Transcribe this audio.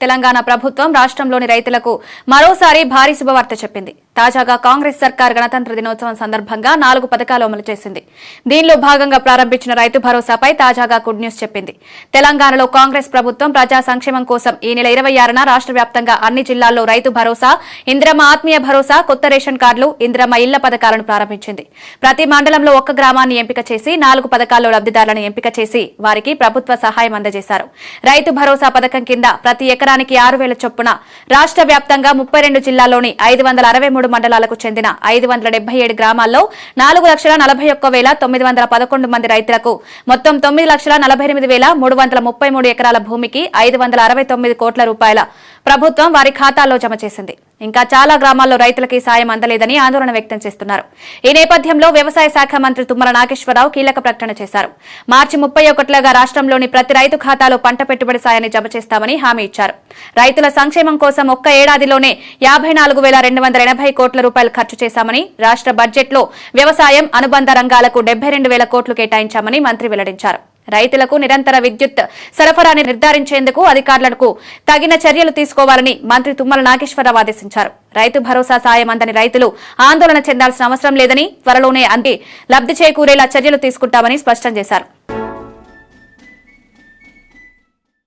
తెలంగాణ ప్రభుత్వం రాష్ట్రంలోని రైతులకు మరోసారి భారీ శుభవార్త చెప్పింది. తాజాగా కాంగ్రెస్ సర్కార్ గణతంత్ర దినోత్సవం సందర్భంగా నాలుగు పథకాలు అమలు చేసింది. దీనిలో భాగంగా ప్రారంభించిన రైతు భరోసాపై తాజాగా గుడ్ న్యూస్ చెప్పింది. తెలంగాణలో కాంగ్రెస్ ప్రభుత్వం ప్రజా సంక్షేమం కోసం ఈ నెల ఇరవై ఆరున రాష్ట్ర వ్యాప్తంగా అన్ని జిల్లాల్లో రైతు భరోసా ఇంద్రమ ఆత్మీయ భరోసా కొత్త రేషన్ కార్డులు ఇంద్రమ ఇళ్ళ పథకాలను ప్రారంభించింది. ప్రతి మండలంలో ఒక్క గ్రామాన్ని ఎంపిక చేసి నాలుగు పథకాల్లో లబ్దిదారులను ఎంపిక చేసి వారికి ప్రభుత్వ సహాయం అందజేశారు. రైతు భరోసా పథకం కింద ప్రతి ఎకరానికి ఆరు వేల చొప్పున. రాష్ట్ర వ్యాప్తంగా ముప్పై రెండు జిల్లాలోని ఐదు వందల అరవై మూడు మండలాలకు చెందిన ఐదు వందల డెబ్బై ఏడు గ్రామాల్లో నాలుగు లక్షల నలభై ఒక్క వేల తొమ్మిది వందల పదకొండు మంది రైతులకు మొత్తం తొమ్మిది లక్షల నలభై ఎనిమిది వేల మూడు వందల ముప్పై మూడు ఎకరాల భూమికి ఐదు వందల అరవై తొమ్మిది కోట్ల రూపాయల ప్రభుత్వం వారి ఖాతాల్లో జమ చేసింది. ఇంకా చాలా గ్రామాల్లో రైతులకి సాయం అందలేదని ఆందోళన వ్యక్తం చేస్తున్నారు. ఈ నేపథ్యంలో వ్యవసాయ శాఖ మంత్రి తుమ్మల నాగేశ్వరరావు కీలక ప్రకటన చేశారు. మార్చి ముప్పై ఒకటిలాగా రాష్ట్రంలోని ప్రతి రైతు ఖాతాలో పంట పెట్టుబడి సాయాన్ని జమ చేస్తామని హామీ ఇచ్చారు. రైతుల సంక్షేమం కోసం ఒక్క ఏడాదిలోనే యాభై నాలుగు వేల రెండు వందల ఎనభై కోట్ల రూపాయలు ఖర్చు చేశామని రాష్ట్ర బడ్జెట్లో వ్యవసాయం అనుబంధ రంగాలకు డెబ్బై రెండు వేల కోట్లు కేటాయించామని మంత్రి వెల్లడించారు. రైతులకు నిరంతర విద్యుత్ సరఫరాని నిర్ధారించేందుకు అధికారులకు తగిన చర్యలు తీసుకోవాలని మంత్రి తుమ్మల నాగేశ్వరరావు ఆదేశించారు. రైతు భరోసా సాయం అందని రైతులు ఆందోళన చెందాల్సిన అవసరం లేదని త్వరలోనే అంది లబ్ది చేకూరేలా చర్యలు తీసుకుంటామని స్పష్టం చేశారు.